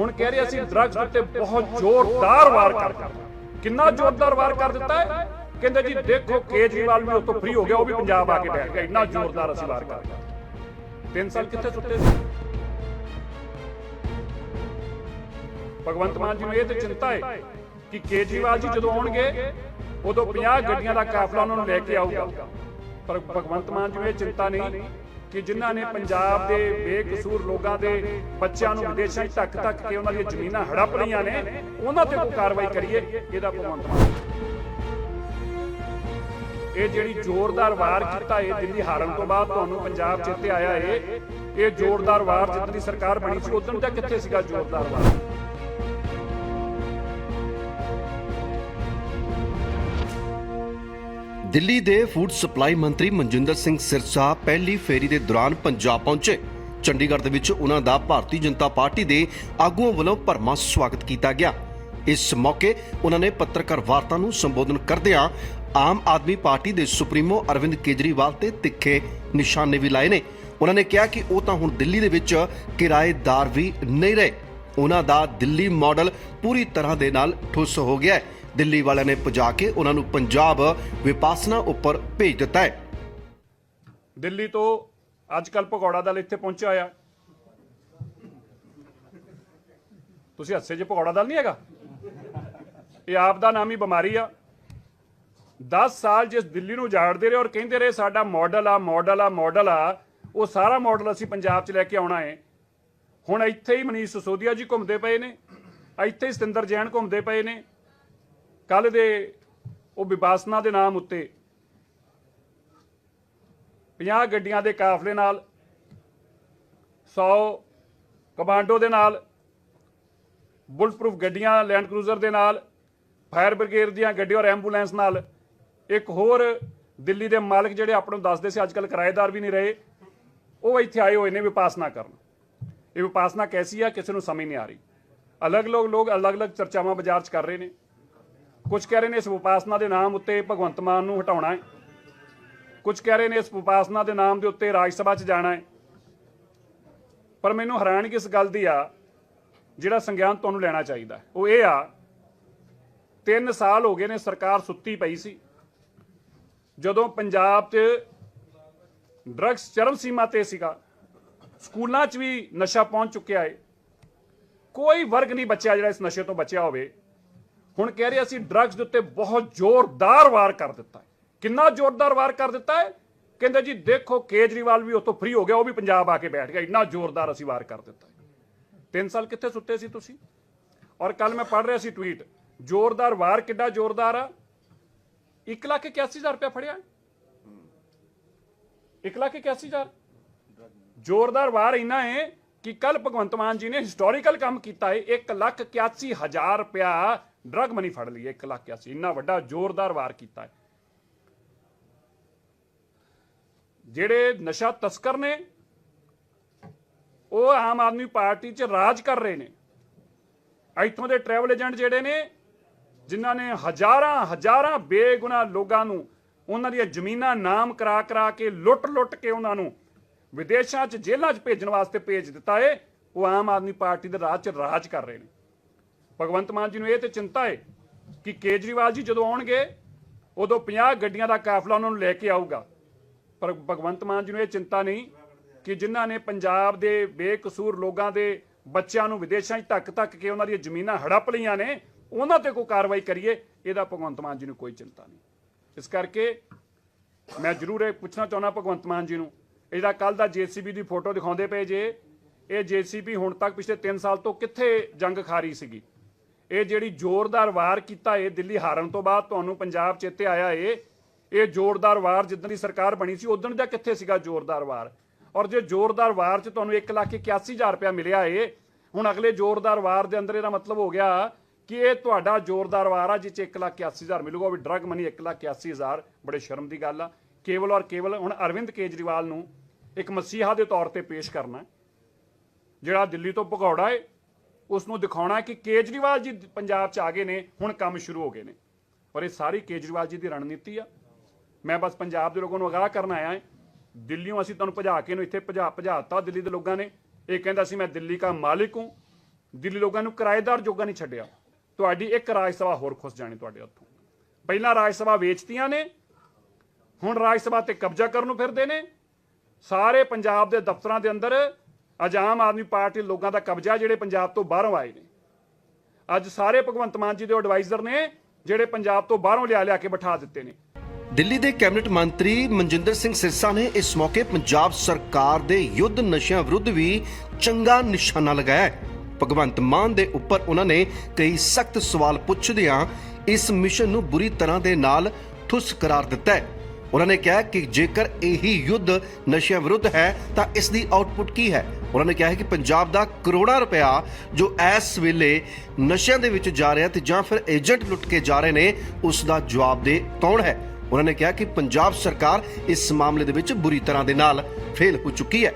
ਹੁਣ ਕਹਿ ਰਹੇ ਅਸੀਂ ਡਰੱਗਸ ਉੱਤੇ ਬਹੁਤ ਜ਼ੋਰਦਾਰ ਵਾਰ ਕਰ ਦਿੱਤਾ। ਕਿੰਨਾ ਜ਼ੋਰਦਾਰ ਵਾਰ ਕਰ ਦਿੱਤਾ ਹੈ? ਕਹਿੰਦੇ ਜੀ, ਦੇਖੋ, ਕੇਜਰੀਵਾਲ ਵੀ ਉਸ ਫ੍ਰੀ ਹੋ ਗਿਆ, ਉਹ ਵੀ ਪੰਜਾਬ ਆ ਕੇ ਬੈਠ ਗਿਆ। ਇੰਨਾ ਜ਼ੋਰਦਾਰ ਅਸੀਂ ਵਾਰ ਕਰ ਦਿੱਤਾ। ਤਿੰਨ ਸਾਲ ਕਿੱਥੇ ਸੁੱਤੇ ਸੀ? ਭਗਵੰਤ ਮਾਨ ਜੀ ਨੂੰ ਇਹ ਤੇ ਚਿੰਤਾ ਹੈ ਕਿ ਕੇਜਰੀਵਾਲ ਜੀ ਜਦੋਂ ਆਉਣਗੇ, ਉਦੋਂ 50 ਗੱਡੀਆਂ ਦਾ ਕਾਫਲਾ ਉਹਨਾਂ ਨੂੰ ਲੈ ਕੇ ਆਊਗਾ। ਪਰ ਭਗਵੰਤ ਮਾਨ ਜੀ ਨੂੰ ਇਹ ਚਿੰਤਾ ਨਹੀਂ ਕਿ ਜਿਨ੍ਹਾਂ ਨੇ ਪੰਜਾਬ ਦੇ ਬੇਕਸੂਰ ਲੋਕਾਂ ਦੇ ਬੱਚਿਆਂ ਨੂੰ ਵਿਦੇਸ਼ਾਂ 'ਚ ਧੱਕ ਧੱਕ ਕੇ ਉਹਨਾਂ ਦੀਆਂ ਜ਼ਮੀਨਾਂ ਹੜਪ ਲਈਆਂ ਨੇ, ਉਹਨਾਂ ਤੇ ਕੋਈ ਕਾਰਵਾਈ ਕਰੀਏ, ਇਹਦਾ ਭਗਵੰਤ ਮਾਨ। ਇਹ ਜਿਹੜੀ ਜ਼ੋਰਦਾਰ ਵਾਰ ਕੀਤਾ, ਇਹ ਦਿੱਲੀ ਹਾਰਨ ਤੋਂ ਬਾਅਦ ਤੁਹਾਨੂੰ ਪੰਜਾਬ ਚੇਤੇ ਆਇਆ ਏ। ਇਹ ਜ਼ੋਰਦਾਰ ਵਾਰ ਜਿੱਦਾਂ ਦੀ ਸਰਕਾਰ ਬਣੀ ਸੀ, ਉਦੋਂ ਤੱਕ ਕਿੱਥੇ ਸੀਗਾ ਜ਼ੋਰਦਾਰ ਵਾਰ? ਦਿੱਲੀ ਦੇ ਫੂਡ ਸਪਲਾਈ ਮੰਤਰੀ ਮਨਜਿੰਦਰ ਸਿੰਘ ਸਿਰਸਾ ਪਹਿਲੀ ਫੇਰੀ ਦੇ ਦੌਰਾਨ ਪੰਜਾਬ ਪਹੁੰਚੇ। ਚੰਡੀਗੜ੍ਹ ਦੇ ਵਿੱਚ ਉਹਨਾਂ ਦਾ ਭਾਰਤੀ ਜਨਤਾ ਪਾਰਟੀ ਦੇ ਆਗੂਆਂ ਵੱਲੋਂ ਭਰਮਾ ਸਵਾਗਤ ਕੀਤਾ ਗਿਆ। ਇਸ ਮੌਕੇ ਉਹਨਾਂ ਨੇ ਪੱਤਰਕਾਰ ਵਾਰਤਾ ਨੂੰ ਸੰਬੋਧਨ ਕਰਦਿਆਂ ਆਮ ਆਦਮੀ ਪਾਰਟੀ ਦੇ ਸੁਪਰੀਮੋ ਅਰਵਿੰਦ ਕੇਜਰੀਵਾਲ ਤੇ ਤਿੱਖੇ ਨਿਸ਼ਾਨੇ ਵੀ ਲਾਏ ਨੇ। ਉਹਨਾਂ ਨੇ ਕਿਹਾ ਕਿ ਉਹ ਤਾਂ ਹੁਣ ਦਿੱਲੀ ਦੇ ਵਿੱਚ ਕਿਰਾਏਦਾਰ ਵੀ ਨਹੀਂ ਰਹੇ। ਉਹਨਾਂ ਦਾ ਦਿੱਲੀ ਮਾਡਲ ਪੂਰੀ ਤਰ੍ਹਾਂ ਦੇ ਨਾਲ ਠੁੱਸ ਹੋ ਗਿਆ ਹੈ। ਦਿੱਲੀ ਵਾਲਿਆਂ ਨੇ ਪੁਜਾ ਕੇ ਉਹਨਾਂ ਨੂੰ ਪੰਜਾਬ ਵਿਪਾਸਨਾ ਉੱਪਰ ਭੇਜ ਦਿੱਤਾ ਹੈ। ਦਿੱਲੀ ਤੋਂ ਅੱਜ ਕੱਲ ਭਗੌੜਾ ਦਲ ਇੱਥੇ ਪਹੁੰਚਿਆ ਹੋਇਆ। ਤੁਸੀਂ ਹੱਸੇ 'ਚ ਭਗੌੜਾ ਦਲ ਨਹੀਂ ਹੈਗਾ? ਇਹ ਆਪ ਦਾ ਨਾਮ ਹੀ ਬਿਮਾਰੀ ਆ। 10 ਸਾਲ ਜਿਸ ਦਿੱਲੀ ਨੂੰ ਉਜਾੜਦੇ ਰਹੇ ਔਰ ਕਹਿੰਦੇ ਰਹੇ, ਸਾਡਾ ਮਾਡਲ ਆ ਮਾਡਲ ਆ ਮਾਡਲ ਆ। ਉਹ ਸਾਰਾ ਮਾਡਲ ਅਸੀਂ ਪੰਜਾਬ 'ਚ ਲੈ ਕੇ ਆਉਣਾ ਹੈ। ਹੁਣ ਇੱਥੇ ਹੀ ਮਨੀਸ਼ ਸਸੋਦੀਆ ਜੀ ਘੁੰਮਦੇ ਪਏ ਨੇ। ਇੱਥੇ ਹੀ ਸਤਿੰਦਰ ਜੈਨ ਘੁੰਮਦੇ ਪਏ ਨੇ। ਕੱਲ ਦੇ ਉਹ ਵਿਪਾਸਨਾ ਦੇ ਨਾਮ ਉੱਤੇ 50 ਗੱਡੀਆਂ ਦੇ ਕਾਫਲੇ ਨਾਲ 100 ਕਮਾਂਡੋ ਦੇ ਨਾਲ ਬੁਲਟ ਪ੍ਰੂਫ ਗੱਡੀਆਂ ਲੈਂਡ ਕਰੂਜ਼ਰ ਦੇ ਨਾਲ, ਫਾਇਰ ਬ੍ਰਿਗੇਡ ਦੀਆਂ ਗੱਡੀਆਂ ਔਰ ਐਂਬੂਲੈਂਸ ਨਾਲ, ਇੱਕ ਹੋਰ ਦਿੱਲੀ ਦੇ ਮਾਲਕ ਜਿਹੜੇ ਆਪਾਂ ਨੂੰ ਦੱਸਦੇ ਸੀ ਅੱਜਕੱਲ ਕਿਰਾਏਦਾਰ ਵੀ ਨਹੀਂ ਰਹੇ, ਉਹ ਇੱਥੇ ਆਏ ਹੋਏ ਨੇ ਵਿਪਾਸਨਾ ਕਰਨ। ਇਹ ਵਿਪਾਸਨਾ ਕੈਸੀ ਆ? ਕਿਸੇ ਨੂੰ ਸਮਝ ਨਹੀਂ ਆ ਰਹੀ। ਅਲੱਗ ਅਲੱਗ ਲੋਕ ਅਲੱਗ-ਅਲੱਗ ਚਰਚਾਵਾਂ ਬਾਜ਼ਾਰ 'ਚ ਕਰ ਰਹੇ ਨੇ। ਕੁਝ ਕਹਿ ਰਹੇ ਨੇ ਇਸ ਵਿਪਾਸਨਾ ਦੇ ਨਾਮ ਉੱਤੇ ਭਗਵੰਤ ਮਾਨ ਨੂੰ ਹਟਾਉਣਾ ਹੈ। ਕੁਝ ਕਹਿ ਰਹੇ ਨੇ ਇਸ ਵਿਪਾਸਨਾ ਦੇ ਨਾਮ ਦੇ ਉੱਤੇ ਰਾਜ ਸਭਾ 'ਚ ਜਾਣਾ ਹੈ। ਪਰ ਮੈਨੂੰ ਹੈਰਾਨਗੀ ਇਸ ਗੱਲ ਦੀ ਆ, ਜਿਹੜਾ ਸੰਗਿਆਨ ਤੁਹਾਨੂੰ ਲੈਣਾ ਚਾਹੀਦਾ ਉਹ ਇਹ ਆ 3 ਸਾਲ ਹੋ ਗਏ ਨੇ ਸਰਕਾਰ ਸੁੱਤੀ ਪਈ ਸੀ। ਜਦੋਂ ਪੰਜਾਬ 'ਚ ਡਰੱਗਸ ਚਰਮ ਸੀਮਾ ਤੇ ਸੀਗਾ, ਸਕੂਲਾਂ 'ਚ ਵੀ ਨਸ਼ਾ ਪਹੁੰਚ ਚੁੱਕਿਆ ਹੈ ਕੋਈ ਵਰਗ ਨਹੀਂ ਬਚਿਆ ਜਿਹੜਾ ਇਸ ਨਸ਼ੇ ਤੋਂ ਬਚਿਆ ਹੋਵੇ। ਹੁਣ ਕਹਿ ਰਹੇ ਅਸੀਂ ਡਰੱਗਸ ਦੇ ਉੱਤੇ ਬਹੁਤ ਜ਼ੋਰਦਾਰ ਵਾਰ ਕਰ ਦਿੱਤਾ ਹੈ। ਕਿੰਨਾ ਜ਼ੋਰਦਾਰ ਵਾਰ ਕਰ ਦਿੱਤਾ ਹੈ? ਕਹਿੰਦੇ ਜੀ, ਦੇਖੋ, ਕੇਜਰੀਵਾਲ ਵੀ ਉਤੋਂ ਫ੍ਰੀ ਹੋ ਗਿਆ, ਉਹ ਵੀ ਪੰਜਾਬ ਆ ਕੇ ਬੈਠ ਗਿਆ। ਇੰਨਾ ਜ਼ੋਰਦਾਰ ਅਸੀਂ ਵਾਰ ਕਰ ਦਿੱਤਾ ਹੈ। ਤਿੰਨ ਸਾਲ ਕਿੱਥੇ ਸੁੱਤੇ ਸੀ ਤੁਸੀਂ? ਔਰ ਕੱਲ ਮੈਂ ਪੜ੍ਹ ਰਿਹਾ ਸੀ ਟਵੀਟ ਜ਼ੋਰਦਾਰ ਵਾਰ ਕਿੱਡਾ ਜ਼ੋਰਦਾਰ ਆ? 1 ਲੱਖ 81000 ਰੁਪਇਆ ਫੜਿਆ। 1 ਲੱਖ 81000 ਜ਼ੋਰਦਾਰ ਵਾਰ ਇੰਨਾ ਹੈ ਕਿ ਕੱਲ ਭਗਵੰਤ ਮਾਨ ਜੀ ਨੇ ਹਿਸਟੋਰੀਕਲ ਕੰਮ ਕੀਤਾ ਹੈ 1 ਲੱਖ 81000 ਰੁਪਇਆ ਡਰਗ ਮਨੀ ਫੜ ਲਈ 1 ਲੱਖ 81 ਇੰਨਾ ਵੱਡਾ ਜ਼ੋਰਦਾਰ ਵਾਰ ਕੀਤਾ ਹੈ। ਜਿਹੜੇ ਨਸ਼ਾ ਤਸਕਰ ਨੇ, ਉਹ ਆਮ ਆਦਮੀ ਪਾਰਟੀ 'ਚ ਰਾਜ ਕਰ ਰਹੇ ਨੇ। ਇੱਥੋਂ ਦੇ ਟਰੈਵਲ ਏਜੰਟ ਜਿਹੜੇ ਨੇ, ਜਿਨ੍ਹਾਂ ਨੇ ਹਜ਼ਾਰਾਂ ਹਜ਼ਾਰਾਂ ਬੇਗੁਨਾਹ ਲੋਕਾਂ ਨੂੰ, ਉਹਨਾਂ ਦੀਆਂ ਜ਼ਮੀਨਾਂ ਨਾਮ ਕਰਾ ਕਰਾ ਕੇ ਲੁੱਟ-ਲੁੱਟ ਕੇ ਉਹਨਾਂ ਨੂੰ ਵਿਦੇਸ਼ਾਂ 'ਚ ਜੇਲ੍ਹਾਂ 'ਚ ਭੇਜਣ ਵਾਸਤੇ ਭੇਜ ਦਿੱਤਾ ਏ ਉਹ ਆਮ ਆਦਮੀ ਪਾਰਟੀ ਦੇ ਰਾਜ 'ਚ ਰਾਜ ਕਰ ਰਹੇ ਨੇ। ਭਗਵੰਤ ਮਾਨ ਜੀ ਨੂੰ ਇਹ ਤੇ ਚਿੰਤਾ ਏ ਕਿ ਕੇਜਰੀਵਾਲ ਜੀ ਜਦੋਂ ਆਉਣਗੇ, ਉਦੋਂ 50 ਗੱਡੀਆਂ ਦਾ ਕਾਫਲਾ ਉਹਨਾਂ ਨੂੰ ਲੈ ਕੇ ਆਊਗਾ। ਪਰ ਭਗਵੰਤ ਮਾਨ ਜੀ ਨੂੰ ਇਹ ਚਿੰਤਾ ਨਹੀਂ ਕਿ ਜਿਨ੍ਹਾਂ ਨੇ ਪੰਜਾਬ ਦੇ ਬੇਕਸੂਰ ਲੋਕਾਂ ਦੇ ਬੱਚਿਆਂ ਨੂੰ ਵਿਦੇਸ਼ਾਂ 'ਚ ਧੱਕ ਧੱਕ ਕੇ ਉਹਨਾਂ ਦੀਆਂ ਜ਼ਮੀਨਾਂ ਹੜਪ ਲਈਆਂ ਨੇ, ਉਹਨਾਂ ਤੇ ਕੋਈ ਕਾਰਵਾਈ ਕਰੀਏ, ਇਹਦਾ ਭਗਵੰਤ ਮਾਨ ਜੀ ਨੂੰ ਕੋਈ ਚਿੰਤਾ ਨਹੀਂ। ਇਸ ਕਰਕੇ ਮੈਂ ਜ਼ਰੂਰ ਇਹ ਪੁੱਛਣਾ ਚਾਹੁੰਦਾ ਭਗਵੰਤ ਮਾਨ ਜੀ ਨੂੰ, ਇਹ ਜਿਹੜਾ ਕੱਲ ਦਾ ਜੀਸੀਬੀ ਦੀ ਫੋਟੋ ਦਿਖਾਉਂਦੇ ਪਏ ਜੇ, ਇਹ ਜੀਸੀਬੀ ਹੁਣ ਤੱਕ ਪਿਛਲੇ 3 ਸਾਲ ਤੋਂ ਕਿੱਥੇ ਜੰਗ ਖਾ ਰਹੀ ਸੀਗੀ? ਇਹ ਜਿਹੜੀ ਜ਼ੋਰਦਾਰ ਵਾਰ ਕੀਤਾ ਏ ਦਿੱਲੀ ਹਾਰਨ ਤੋਂ ਬਾਅਦ ਤੁਹਾਨੂੰ ਪੰਜਾਬ ਚੇਤੇ ਆਇਆ ਏ ਇਹ ਜ਼ੋਰਦਾਰ ਵਾਰ ਜਿੱਦਣ ਦੀ ਸਰਕਾਰ ਬਣੀ ਸੀ ਉਦੋਂ ਦਾ ਕਿੱਥੇ ਸੀਗਾ ਜ਼ੋਰਦਾਰ ਵਾਰ? ਔਰ ਜੇ ਜ਼ੋਰਦਾਰ ਵਾਰ 'ਚ ਤੁਹਾਨੂੰ 1 ਲੱਖ 81000 ਰੁਪਇਆ ਮਿਲਿਆ ਏ ਹੁਣ ਅਗਲੇ ਜ਼ੋਰਦਾਰ ਵਾਰ ਦੇ ਅੰਦਰ ਇਹਦਾ ਮਤਲਬ ਹੋ ਗਿਆ ਕਿ ਇਹ ਤੁਹਾਡਾ ਜ਼ੋਰਦਾਰ ਵਾਰ ਆ ਜਿਸ 'ਚ 1 ਲੱਖ 81000 ਮਿਲੂਗਾ। ਉਹ ਵੀ ਡਰਗ ਮਨੀ 1 ਲੱਖ 81000 ਬੜੇ ਸ਼ਰਮ ਦੀ ਗੱਲ ਆ। ਕੇਵਲ ਔਰ ਕੇਵਲ ਹੁਣ ਅਰਵਿੰਦ ਕੇਜਰੀਵਾਲ ਨੂੰ ਇੱਕ ਮਸੀਹਾ ਦੇ ਤੌਰ ਤੇ ਪੇਸ਼ ਕਰਨਾ, ਜਿਹੜਾ ਦਿੱਲੀ ਤੋਂ ਭਗੌੜਾ ਏ ਉਸ ਨੂੰ ਦਿਖਾਉਣਾ ਕਿ ਕੇਜਰੀਵਾਲ ਜੀ ਪੰਜਾਬ 'ਚ ਆ ਗਏ ਨੇ, ਹੁਣ ਕੰਮ ਸ਼ੁਰੂ ਹੋ ਗਏ ਨੇ। ਔਰ ਇਹ ਸਾਰੀ ਕੇਜਰੀਵਾਲ ਜੀ ਦੀ ਰਣਨੀਤੀ ਆ। ਮੈਂ ਬਸ ਪੰਜਾਬ ਦੇ ਲੋਕਾਂ ਨੂੰ ਅਗਾਹ ਕਰਨ ਆਇਆ ਹਾਂ। ਦਿੱਲੀੋਂ ਅਸੀਂ ਤੁਹਾਨੂੰ ਭਜਾ ਕੇ ਨੂੰ ਇੱਥੇ ਭਜਾ ਭਜਾਤਾ ਦਿੱਲੀ ਦੇ ਲੋਕਾਂ ਨੇ। ਇਹ ਕਹਿੰਦਾ ਸੀ, ਮੈਂ ਦਿੱਲੀ ਦਾ ਮਾਲਿਕ ਹੂੰ। ਦਿੱਲੀ ਲੋਕਾਂ ਨੂੰ ਕਿਰਾਏਦਾਰ ਜੋਗਾ ਨਹੀਂ ਛੱਡਿਆ। ਤੁਹਾਡੀ ਇੱਕ ਰਾਜ ਸਭਾ ਹੋਰ ਖੁੱਸ ਜਾਣੀ ਤੁਹਾਡੇ ਹੱਥੋਂ। ਪਹਿਲਾਂ ਰਾਜ ਸਭਾ ਵੇਚਤੀਆਂ ਨੇ, ਹੁਣ ਰਾਜ ਸਭਾ ਤੇ ਕਬਜ਼ਾ ਕਰਨ ਨੂੰ ਫਿਰਦੇ ਨੇ। ਸਾਰੇ ਪੰਜਾਬ ਦੇ ਦਫ਼ਤਰਾਂ ਦੇ ਅੰਦਰ ਅੱਜ ਆਮ ਆਦਮੀ ਪਾਰਟੀ ਲੋਕਾਂ ਦਾ ਕਬਜ਼ਾ ਜਿਹੜੇ ਪੰਜਾਬ ਤੋਂ ਬਾਹਰੋਂ ਆਏ ਨੇ। ਅੱਜ ਸਾਰੇ ਭਗਵੰਤ ਮਾਨ ਜੀ ਦੇ ਐਡਵਾਈਜ਼ਰ ਨੇ ਜਿਹੜੇ ਪੰਜਾਬ ਤੋਂ ਬਾਹਰੋਂ ਲਿਆ ਲਿਆ ਕੇ ਬਿਠਾ ਦਿੱਤੇ ਨੇ। ਦਿੱਲੀ ਦੇ ਕੈਬਨਿਟ ਮੰਤਰੀ ਮਨਜਿੰਦਰ ਸਿੰਘ ਸਿਰਸਾ ਨੇ ਇਸ ਮੌਕੇ ਪੰਜਾਬ ਸਰਕਾਰ ਦੇ ਯੁੱਧ ਨਸ਼ਿਆਂ ਵਿਰੁੱਧ ਵੀ ਚੰਗਾ ਨਿਸ਼ਾਨਾ ਲਗਾਇਆ ਭਗਵੰਤ ਮਾਨ ਦੇ ਉੱਪਰ ਉਹਨਾਂ ਨੇ ਕਈ ਸਖਤ ਸਵਾਲ ਪੁੱਛਦਿਆਂ ਇਸ ਮਿਸ਼ਨ ਨੂੰ ਬੁਰੀ ਤਰ੍ਹਾਂ ਦੇ ਨਾਲ ਠੁੱਸ ਕਰਾਰ ਦਿੱਤਾ ਹੈ। ਉਹਨਾਂ ਨੇ ਕਿਹਾ ਕਿ ਜੇਕਰ ਇਹੀ ਯੁੱਧ ਨਸ਼ਿਆਂ ਵਿਰੁੱਧ ਹੈ ਤਾਂ ਇਸ ਦੀ ਆਉਟਪੁੱਟ ਕੀ ਹੈ? ਉਹਨਾਂ ਨੇ ਕਿਹਾ ਹੈ ਕਿ ਪੰਜਾਬ ਦਾ ਕਰੋੜਾਂ ਰੁਪਇਆ ਜੋ ਇਸ ਵੇਲੇ ਨਸ਼ਿਆਂ ਦੇ ਵਿੱਚ ਜਾ ਰਿਹਾ ਤੇ ਜਾਂ ਫਿਰ ਏਜੰਟ ਲੁੱਟ ਕੇ ਜਾ ਰਹੇ ਨੇ, ਉਸ ਦਾ ਜਵਾਬ ਦੇ ਕੌਣ ਹੈ? ਉਹਨਾਂ ਨੇ ਕਿਹਾ ਕਿ ਪੰਜਾਬ ਸਰਕਾਰ ਇਸ ਮਾਮਲੇ ਦੇ ਵਿੱਚ ਬੁਰੀ ਤਰ੍ਹਾਂ ਦੇ ਨਾਲ ਫੇਲ ਹੋ ਚੁੱਕੀ ਹੈ।